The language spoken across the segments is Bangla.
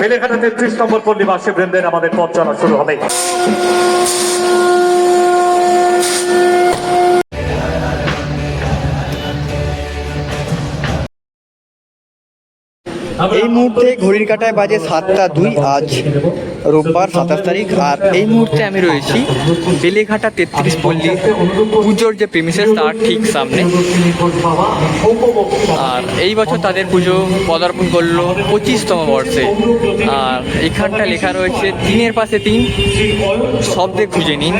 বেলেঘাটা তেত্রিশ নম্বর পল্লীবাসী বৃন্দের আমাদের পথ চলা শুরু হবে। এই মুহূর্তে ঘড়ির কাটায় বাজে সাতটা দুই আজ। রোববার সাতাশ তারিখ আর এই মুহূর্তে আমি রয়েছি বেলেঘাটা তেত্রিশ পল্লী। পুজোর যে প্রেমিসেস তার ঠিক সামনে। আর এই বছর তাদের পুজো পদার্পণ করল পঁচিশতম বর্ষে। আর এখানটা লেখা রয়েছে তিনের পাশে তিন, শব্দে খুঁজে নিন।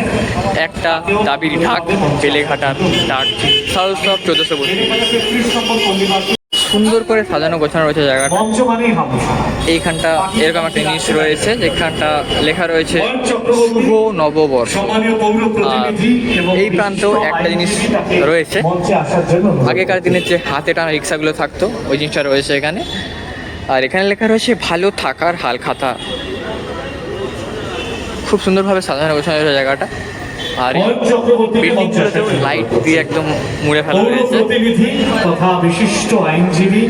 একটা দাবির ঢাক, বেলেঘাটার ডাক সারস্বব চোদ্দশো বছর সুন্দর করে সাজানো গোছানো রয়েছে জায়গাটা। এইখানটা এরকম একটা জিনিস রয়েছে যেখানটা লেখা রয়েছে শুভ নববর্ষ। এই প্রান্তেও একটা জিনিস রয়েছে। আগেকার দিনের যে হাতে টানা রিক্সাগুলো থাকতো ওই জিনিসটা রয়েছে এখানে। আর এখানে লেখা রয়েছে ভালো থাকার হাল খাতা খুব সুন্দরভাবে সাজানো গোছানো রয়েছে জায়গাটা। আর বিল্ডিংগুলোতেও লাইট দিয়ে একদম মুড়ে ফেলা হয়েছে। তথা বিশিষ্ট আইনজীবী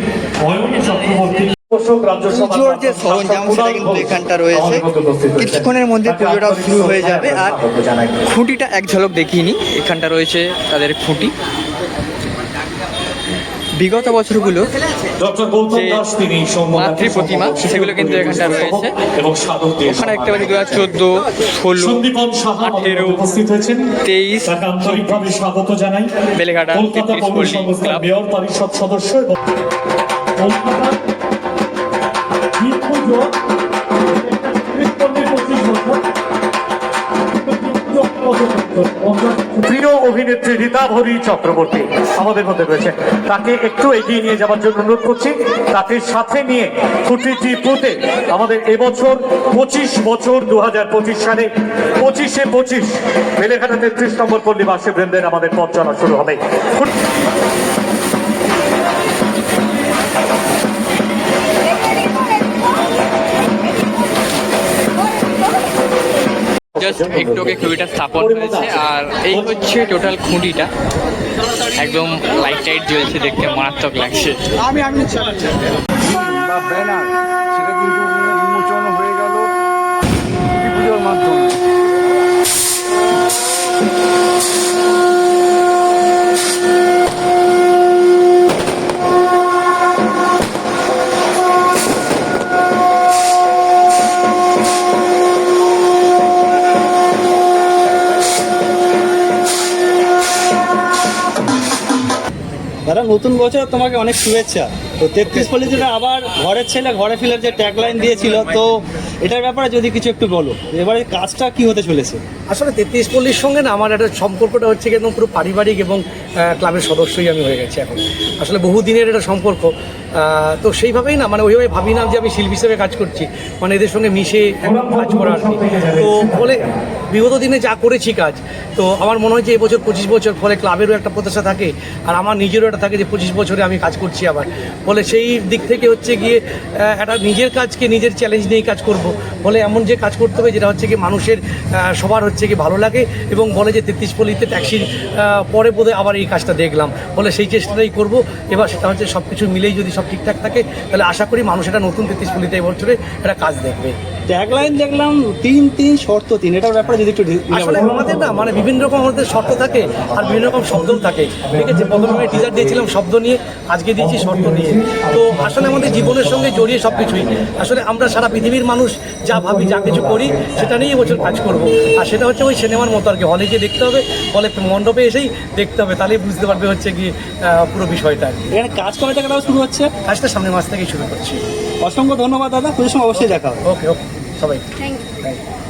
অয়ন চক্রবর্তী পুজোর যে সরঞ্জাম সেটা কিন্তু এখানটা রয়েছে। কিছুক্ষণের মধ্যে পুজোটাও শুরু হয়ে যাবে আর খুঁটিটা এক ঝলক দেখিনি এখানটা রয়েছে তাদের খুঁটি। বিগত বছরগুলো ডক্টর গৌতম তিনি মাতৃ প্রতিমা, সেগুলো কিন্তু এখানটা রয়েছে। ওখানে দেখতে পাচ্ছি দু হাজার চোদ্দ ষোলো আঠেরো, তেইশ, স্বাগত জানাই বেলেঘাটা তেত্রিশ। মেয়র পরিষদ সদস্য এবং কলকাতা দ্বীপ প্রিয় অভিনেত্রী রীতা ভরি চক্রবর্তী আমাদের মধ্যে রয়েছে। তাকে একটু এগিয়ে নিয়ে যাওয়ার জন্য অনুরোধ করছি। তাকে সাথে নিয়ে খুঁটিটি পুঁতে আমাদের এবছর পঁচিশ বছর দু হাজার পঁচিশ সালে পঁচিশে পঁচিশ বেলেঘাটা তেত্রিশ নম্বর পল্লী বাসে বৃন্দের আমাদের পথ চলা শুরু হবে। জাস্ট একটু আগে খুঁটিটা স্থাপন হয়েছে আর এই হচ্ছে টোটাল খুঁটিটা একদম লাইট টাইট জ্বলছে দেখতে মারাত্মক লাগছে। বা ব্যানার দাদা নতুন বছর তোমাকে অনেক শুভেচ্ছা। তো তেত্রিশ পলিটিটা আবার ঘরের ছেলে, ঘরে ফেলার যে ট্যাগলাইন দিয়েছিল, তো এটার ব্যাপারে যদি কিছু একটু বলো এবারে কাজটা কি হতে চলেছে? আসলে তেত্রিশ পল্লীর সঙ্গে না, আমার একটা সম্পর্কটা হচ্ছে একদম পুরো পারিবারিক এবং ক্লাবের সদস্যই আমি হয়ে গেছি এখন। আসলে বহুদিনের একটা সম্পর্ক। তো সেইভাবেই না মানে ওইভাবে ভাবি না যে আমি শিল্পী হিসেবে কাজ করছি। মানে এদের সঙ্গে মিশে কাজ করা আর কি তো ফলে বিগত দিনে যা করেছি কাজ, তো আমার মনে হয় যে এবছর পঁচিশ বছর, ফলে ক্লাবেরও একটা প্রত্যাশা থাকে, আর আমার নিজেরও একটা থাকে যে পঁচিশ বছরে আমি কাজ করছি আবার। ফলে সেই দিক থেকে হচ্ছে গিয়ে একটা নিজের কাজকে নিজের চ্যালেঞ্জ নিয়েই কাজ করব। ফলে এমন যে কাজ করতে হবে যেটা হচ্ছে কি মানুষের সবার হচ্ছে কি ভালো লাগে এবং বলে যে তেত্রিশ পল্লিতে ট্যাক্সির পরে বোধে আবার এই কাজটা দেখলাম। ফলে সেই চেষ্টাটাই করব। এবার সেটা হচ্ছে সব কিছু মিলেই যদি সব ঠিকঠাক থাকে তাহলে আশা করি মানুষ এটা নতুন তেত্রিশ পল্লিতে এই বছরে একটা কাজ দেখবে। ট্যাগলাইন দেখলাম তিন তিন শর্ত তিন এটার ব্যাপারে যদি একটু আসলে আমাদের না মানে বিভিন্ন রকম আমাদের শর্ত থাকে আর বিভিন্ন রকম শব্দও থাকে। ঠিক আছে প্রথমে টিজার দিয়েছিলাম শব্দ নিয়ে আজকে দিয়েছি শর্ত নিয়ে। তো আসলে আমাদের জীবনের সঙ্গে জড়িয়ে সব কিছুই আসলে আমরা সারা পৃথিবীর মানুষ যা ভাবি যা কিছু করি সেটা নিয়ে এবছর কাজ করব। আর সেটা হচ্ছে ওই সিনেমার মতো আর কি হলে গিয়ে দেখতে হবে হলে মণ্ডপে এসেই দেখতে হবে তাহলেই বুঝতে পারবে হচ্ছে গিয়ে পুরো বিষয়টা এখানে কাজ থেকে তাও শুরু হচ্ছে। কাজটা সামনের মাস থেকেই শুরু করছি। অসংখ্য ধন্যবাদ দাদা পুজোর সময় অবশ্যই দেখা হবে। ওকে ওকে সবাই। Thank you